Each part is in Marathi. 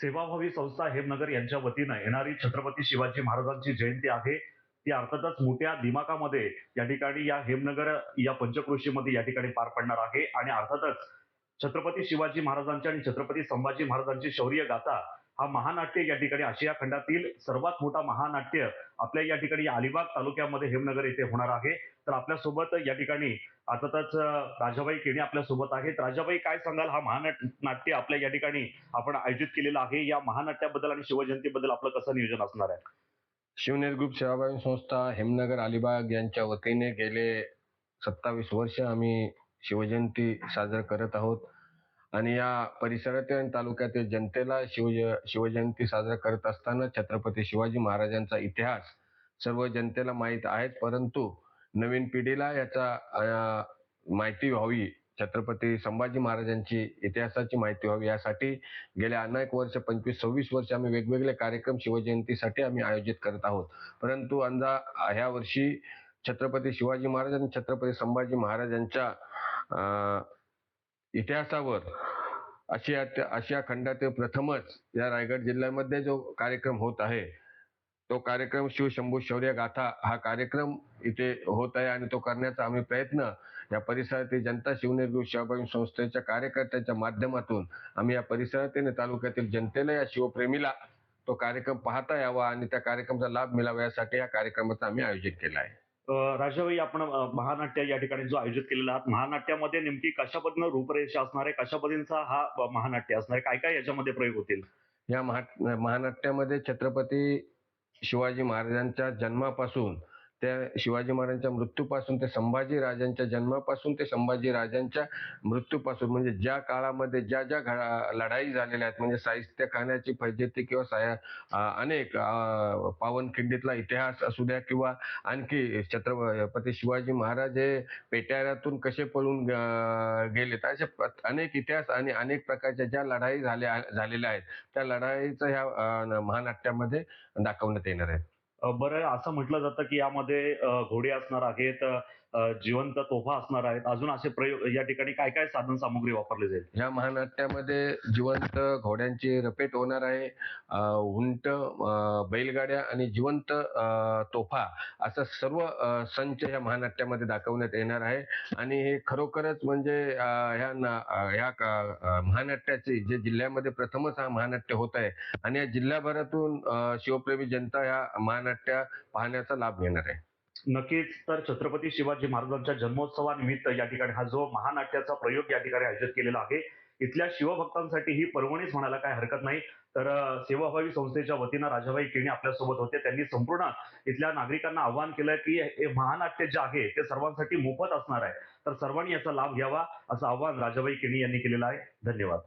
सेवाभावी संस्था हेमनगर यांच्या वतीनं येणारी छत्रपती शिवाजी महाराजांची जयंती आहे. ती अर्थातच मोठ्या दिमाकामध्ये या ठिकाणी या हेमनगर या पंचकृषीमध्ये या ठिकाणी पार पडणार आहे. आणि अर्थातच छत्रपती शिवाजी महाराजांच्या आणि छत्रपती संभाजी महाराजांची शौर्य गाथा हा महानाट्य या ठिकाणी आशिया खंडातील सर्वात मोठा महानाट्य आपल्या या ठिकाणी अलिबाग तालुक्यामध्ये हेमनगर येथे होणार आहे. तर आपल्यासोबत या ठिकाणी अर्थातच राजाबाई केणी आपल्यासोबत आहेत. राजाबाई काय सांगाल? हा महानाट्य आपल्या या ठिकाणी आपण आयोजित केलेला आहे. या महानाट्याबद्दल आणि शिवजयंतीबद्दल आपलं कसं नियोजन असणार आहे? शिवनेर ग्रुप सेवाभावी संस्था हेमनगर अलिबाग यांच्या वतीने गेले सत्तावीस वर्ष आम्ही शिवजयंती साजरा करत आहोत. आणि या परिसरातील आणि तालुक्यातील जनतेला शिवज शिवजयंती साजरा करत असताना छत्रपती शिवाजी महाराजांचा इतिहास सर्व जनतेला माहीत आहेच परंतु नवीन पिढीला याचा माहिती व्हावी छत्रपती संभाजी महाराजांची इतिहासाची माहिती व्हावी यासाठी गेल्या अनेक वर्ष पंचवीस सव्वीस वर्ष आम्ही वेगवेगळे कार्यक्रम शिवजयंतीसाठी आम्ही आयोजित करत आहोत. परंतु अंदा ह्या वर्षी छत्रपती शिवाजी महाराज आणि छत्रपती संभाजी महाराजांच्या इतिहासावर आशिया आशिया खंडातील प्रथमच या रायगड जिल्ह्यामध्ये जो कार्यक्रम होत आहे तो कार्यक्रम शिवशंभू शौर्य गाथा हा कार्यक्रम इथे होत आहे आणि तो करण्याचा आम्ही प्रयत्न या परिसरातील जनता शिवनेर ग्रुप सेवाभावी संस्थेच्या कार्यकर्त्यांच्या माध्यमातून आम्ही या परिसरातील आणि तालुक्यातील जनतेला या शिवप्रेमीला तो कार्यक्रम पाहता यावा आणि त्या कार्यक्रमाचा लाभ मिळावा यासाठी या कार्यक्रमाचं आम्ही आयोजित केला आहे. राजाबाई आपण महानाट्य या ठिकाणी जो आयोजित केलेला आहात महानाट्यामध्ये नेमकी कशा पद्धतीनं रूपरेषा असणार आहे? कशा पद्धतीचा हा महानाट्य असणार आहे? काय काय याच्यामध्ये प्रयोग होतील? या महा महानाट्यामध्ये छत्रपती शिवाजी महाराजांच्या जन्मापासून त्या शिवाजी महाराजांच्या मृत्यूपासून ते संभाजी राजांच्या जन्मापासून ते संभाजी राजांच्या मृत्यूपासून म्हणजे ज्या काळामध्ये ज्या ज्या घडा लढाई झालेल्या आहेत म्हणजे साहित्य खाण्याची फैजेती किंवा साया अनेक पावनखिंडीतला इतिहास असू द्या किंवा आणखी छत्रपती शिवाजी महाराज हे पेट्याऱ्यातून कसे पळून गेलेत असे अनेक इतिहास आणि अनेक प्रकारच्या ज्या लढाई झाल्या झालेल्या आहेत त्या लढाईचं ह्या महानाट्यामध्ये दाखवण्यात येणार आहे. बरं असं म्हटलं जातं की यामध्ये घोडे असणार आहेत जिवंत तोफा असणार आहेत. अजून असे प्रयोग या ठिकाणी काय काय साधन सामुग्री वापरली जाईल? या महानाट्यामध्ये जिवंत घोड्यांची रपेट होणार आहे. उंट बैलगाड्या आणि जिवंत तोफा असं सर्व संच ह्या महानाट्यामध्ये दाखवण्यात येणार आहे. आणि हे खरोखरच म्हणजे ह्या ह्या महानाट्याचे जे जिल्ह्यामध्ये प्रथमच हा महानाट्य होत आहे. आणि या जिल्ह्याभरातून शिवप्रेमी जनता ह्या महानाट्य पाहण्याचा लाभ घेणार आहे. नक्कीच. तर छत्रपती शिवाजी महाराजांच्या जन्मोत्सवानिमित्त या ठिकाणी हा जो महानाट्याचा प्रयोग या ठिकाणी आयोजित केलेला आहे इथल्या शिवभक्तांसाठी ही पर्वणीच म्हणायला काय हरकत नाही. तर सेवाभावी संस्थेच्या वतीनं राजाबाई केणी आपल्यासोबत होते. त्यांनी संपूर्ण इथल्या नागरिकांना आवाहन केलं की हे महानाट्य जे आहे ते सर्वांसाठी मोफत असणार आहे. तर सर्वांनी याचा लाभ घ्यावा असं आवाहन राजाबाई केणी यांनी केलेलं आहे. धन्यवाद.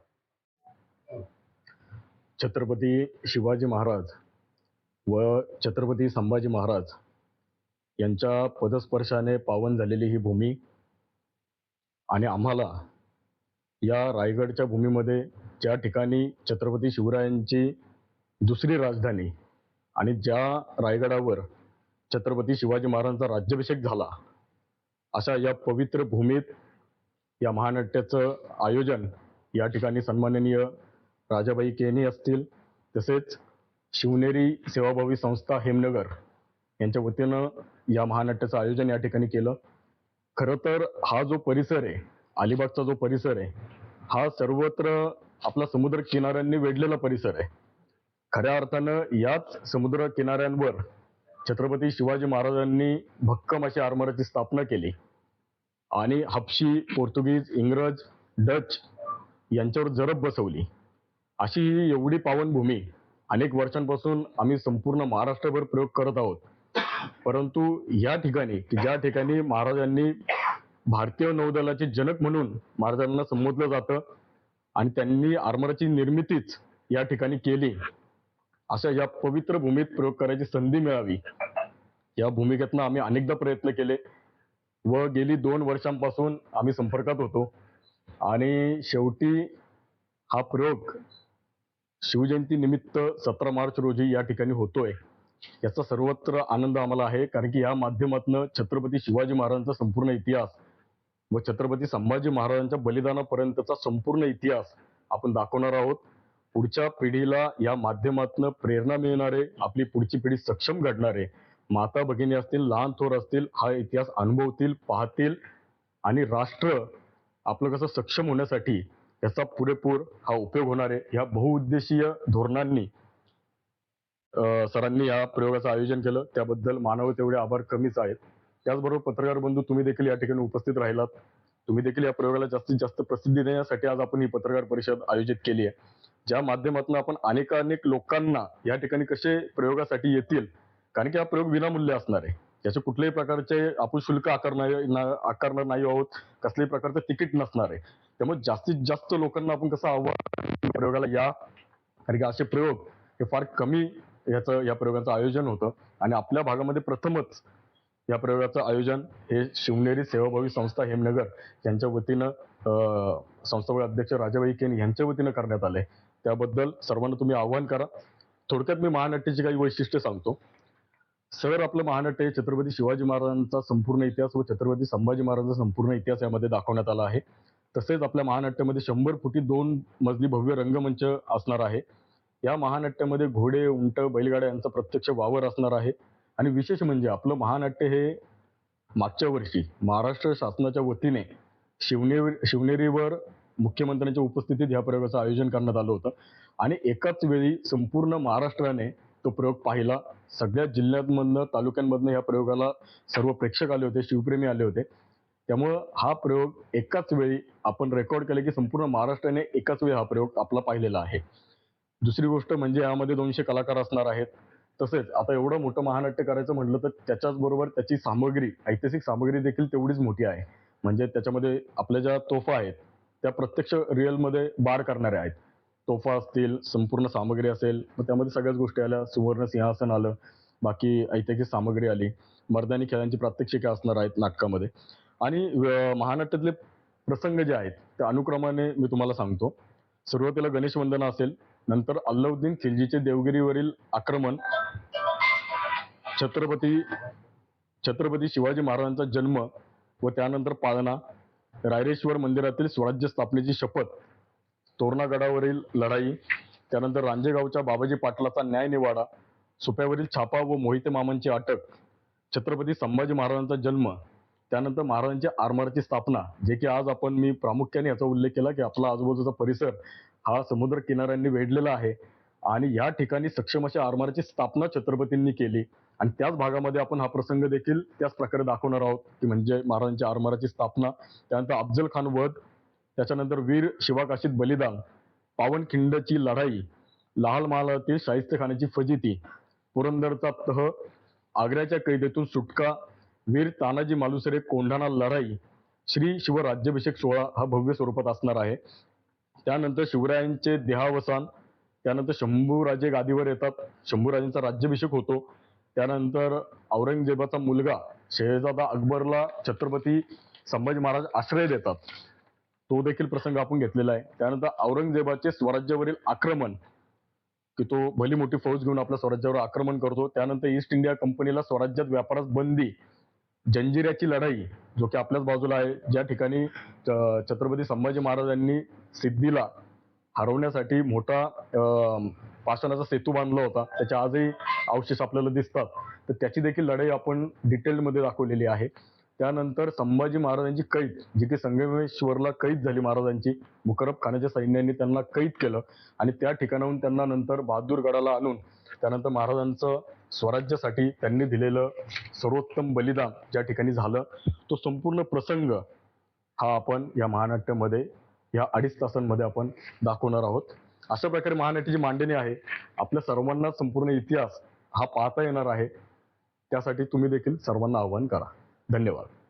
छत्रपती शिवाजी महाराज व छत्रपती संभाजी महाराज यांच्या पदस्पर्शाने पावन झालेली ही भूमी आणि आम्हाला या रायगडच्या भूमीमध्ये ज्या ठिकाणी छत्रपती शिवरायांची दुसरी राजधानी आणि ज्या रायगडावर छत्रपती शिवाजी महाराजांचा राज्याभिषेक झाला अशा या पवित्र भूमीत या महानाट्याचं आयोजन या ठिकाणी सन्माननीय राजाबाई केनी असतील तसेच शिवनेरी सेवाभावी संस्था हेमनगर यांच्या वतीनं या महानाट्याचं आयोजन या ठिकाणी केलं. खरं तर हा जो परिसर आहे अलिबागचा जो परिसर आहे हा सर्वत्र आपला समुद्र किनाऱ्यांनी वेढलेला परिसर आहे. खऱ्या अर्थानं याच समुद्र किनाऱ्यांवर छत्रपती शिवाजी महाराजांनी भक्कम अशी आरमाराची स्थापना केली. आणि हापशी पोर्तुगीज इंग्रज डच यांच्यावर जरब बसवली. अशी ही एवढी पावनभूमी अनेक वर्षांपासून आम्ही संपूर्ण महाराष्ट्रभर प्रयोग करत आहोत. परंतु या ठिकाणी की ज्या ठिकाणी महाराजांनी भारतीय नौदलाचे जनक म्हणून महाराजांना संबोधलं जातं आणि त्यांनी आरमाराची निर्मितीच या ठिकाणी केली अशा या पवित्र भूमीत प्रयोग करायची संधी मिळावी. या भूमिकेतनं आम्ही अनेकदा प्रयत्न केले व गेली दोन वर्षांपासून आम्ही संपर्कात होतो. आणि शेवटी हा प्रयोग शिवजयंती निमित्त सतरा मार्च रोजी या ठिकाणी होतोय. याचा सर्वत्र आनंद आम्हाला आहे कारण की या माध्यमातून छत्रपती शिवाजी महाराजांचा संपूर्ण इतिहास व छत्रपती संभाजी महाराजांच्या बलिदानापर्यंतचा संपूर्ण इतिहास आपण दाखवणार आहोत. पुढच्या पिढीला या माध्यमातून प्रेरणा मिळणारे आपली पुढची पिढी सक्षम घडणारे माता भगिनी असतील लहान थोर असतील हा इतिहास अनुभवतील पाहतील आणि राष्ट्र आपलं कसं सक्षम होण्यासाठी याचा पुरेपूर हा उपयोग होणार आहे. ह्या बहुउद्देशीय धोरणांनी सरांनी या प्रयोगाचं आयोजन केलं. त्याबद्दल मानव तेवढे आभार कमीच आहेत. त्याचबरोबर पत्रकार बंधू तुम्ही देखील या ठिकाणी उपस्थित राहिलात. तुम्ही देखील या प्रयोगाला जास्तीत जास्त प्रसिद्धी देण्यासाठी आज आपण ही पत्रकार परिषद आयोजित केली आहे. ज्या माध्यमातून आपण अनेकानेक लोकांना या ठिकाणी कसे प्रयोगासाठी येतील? कारण की हा प्रयोग विनामूल्य असणार आहे. याचे कुठल्याही प्रकारचे आपण शुल्क आकारणार आकारणार नाही आहोत. कसल्याही प्रकारचं तिकीट नसणार आहे. त्यामुळे जास्तीत जास्त लोकांना आपण कसं आव्हान प्रयोगाला या. कारण की असे प्रयोग हे फार कमी याचं या प्रयोगाचं आयोजन होतं. आणि आपल्या भागामध्ये प्रथमच या प्रयोगाचं आयोजन हे शिवनेरी सेवाभावी संस्था हेमनगर यांच्या वतीनं अं, संस्थापक अध्यक्ष राजाबाई केन यांच्या वतीनं करण्यात आले त्याबद्दल सर्वांना तुम्ही आव्हान करा. थोडक्यात मी महानाट्याची काही वैशिष्ट्य सांगतो. सर आपलं महानाट्य हे छत्रपती शिवाजी महाराजांचा संपूर्ण इतिहास व छत्रपती संभाजी महाराजांचा संपूर्ण इतिहास यामध्ये दाखवण्यात आला आहे. तसेच आपल्या महानाट्यामध्ये शंभर फुटी दोन मजली भव्य रंगमंच असणार आहे. या महानाट्यामध्ये घोडे उंट बैलगाड्या यांचा प्रत्यक्ष वावर असणार आहे. आणि विशेष म्हणजे आपलं महानाट्य हे मागच्या वर्षी महाराष्ट्र शासनाच्या वतीने शिवनेरी शिवनेरीवर मुख्यमंत्र्यांच्या उपस्थितीत या प्रयोगाचं आयोजन करण्यात आलं होतं. आणि एकाच वेळी संपूर्ण महाराष्ट्राने तो प्रयोग पाहिला. सगळ्या जिल्ह्यांमधनं तालुक्यांमधनं या प्रयोगाला सर्व प्रेक्षक आले होते शिवप्रेमी आले होते. त्यामुळं हा प्रयोग एकाच वेळी आपण रेकॉर्ड केले की संपूर्ण महाराष्ट्राने एकाच वेळी हा प्रयोग आपला पाहिलेला आहे. दुसरी गोष्ट म्हणजे यामध्ये दोनशे कलाकार असणार आहेत. तसेच आता एवढं मोठं महानाट्य करायचं म्हटलं तर त्याच्याच बरोबर त्याची सामग्री ऐतिहासिक सामग्री देखील तेवढीच मोठी आहे. म्हणजे त्याच्यामध्ये आपल्या ज्या तोफा आहेत त्या प्रत्यक्ष रिअलमध्ये बार करणाऱ्या आहेत. तोफा असतील संपूर्ण सामग्री असेल मग त्यामध्ये सगळ्याच गोष्टी आल्या. सुवर्ण सिंहासन आलं. बाकी ऐतिहासिक सामग्री आली. मर्दानी खेळांची प्रात्यक्षिका असणार आहेत नाटकामध्ये. आणि महानाट्यातले प्रसंग जे आहेत त्या अनुक्रमाने मी तुम्हाला सांगतो. सुरुवातीला गणेश वंदना असेल नंतर अल्लाउद्दीन खिलजीचे देवगिरीवरील आक्रमण छत्रपती छत्रपती शिवाजी महाराजांचा जन्म व त्यानंतर पाळणा रायरेश्वर मंदिरातील स्वराज्य स्थापनेची शपथ तोरणागडावरील लढाई त्यानंतर रांजेगावच्या बाबाजी पाटलाचा न्याय निवाडा सुप्यावरील छापा व मोहिते मामांची अटक छत्रपती संभाजी महाराजांचा जन्म त्यानंतर महाराजांच्या आरमाराची स्थापना जे की आज आपण मी प्रामुख्याने याचा उल्लेख केला की आपला आजूबाजूचा परिसर हा समुद्र किनाऱ्यांनी वेढलेला आहे आणि या ठिकाणी सक्षम अशा आरमाराची स्थापना छत्रपतींनी केली आणि त्याच भागामध्ये आपण हा प्रसंग देखील त्याच प्रकारे दाखवणार आहोत की म्हणजे महाराजांच्या आरमाराची स्थापना त्यानंतर अफजल खान वध त्याच्यानंतर वीर शिवाकाशीत बलिदान पावनखिंडची लढाई लाल महालातील शाहिस्त खानाची फजिती पुरंदरचा तह आग्र्याच्या कैदेतून सुटका वीर तानाजी मालुसरे कोंढाणा लढाई श्री शिवराज्याभिषेक सोहळा हा भव्य स्वरूपात असणार आहे. त्यानंतर शिवरायांचे देहावसान त्यानंतर शंभूराजे गादीवर येतात शंभूराजांचा राज्याभिषेक होतो. त्यानंतर औरंगजेबाचा मुलगा शहजादा अकबरला छत्रपती संभाजी महाराज आश्रय देतात. तो देखील प्रसंग आपण घेतलेला आहे. त्यानंतर औरंगजेबाचे स्वराज्यावरील आक्रमण की तो भली मोठी फौज घेऊन आपल्या स्वराज्यावर आक्रमण करतो. त्यानंतर ईस्ट इंडिया कंपनीला स्वराज्यात व्यापारास बंदी जंजिऱ्याची लढाई जो की आपल्याच बाजूला आहे. ज्या ठिकाणी छत्रपती संभाजी महाराजांनी सिद्धीला हरवण्यासाठी मोठा पाषाणाचा सेतू बांधला होता. त्याच्या आजही अवशेष आपल्याला दिसतात. तर त्याची देखील लढाई आपण डिटेलमध्ये दाखवलेली आहे. त्यानंतर संभाजी महाराजांची कैद जी की संगमेश्वरला कैद झाली महाराजांची. मुकरब खानाच्या सैन्याने त्यांना कैद केलं आणि त्या ठिकाणाहून त्यांना नंतर बहादूरगडाला आणून त्यानंतर महाराजांचं स्वराज्यासाठी त्यांनी दिलेलं सर्वोत्तम बलिदान ज्या ठिकाणी झालं. तो संपूर्ण प्रसंग हा आपण या महानाट्यामध्ये या अडीच तासांमध्ये आपण दाखवणार आहोत. अशा प्रकारे महानाट्याची मांडणी आहे. आपल्या सर्वांना संपूर्ण इतिहास हा पाहता येणार आहे. त्यासाठी तुम्ही देखील सर्वांना आवाहन करा. धन्यवाद.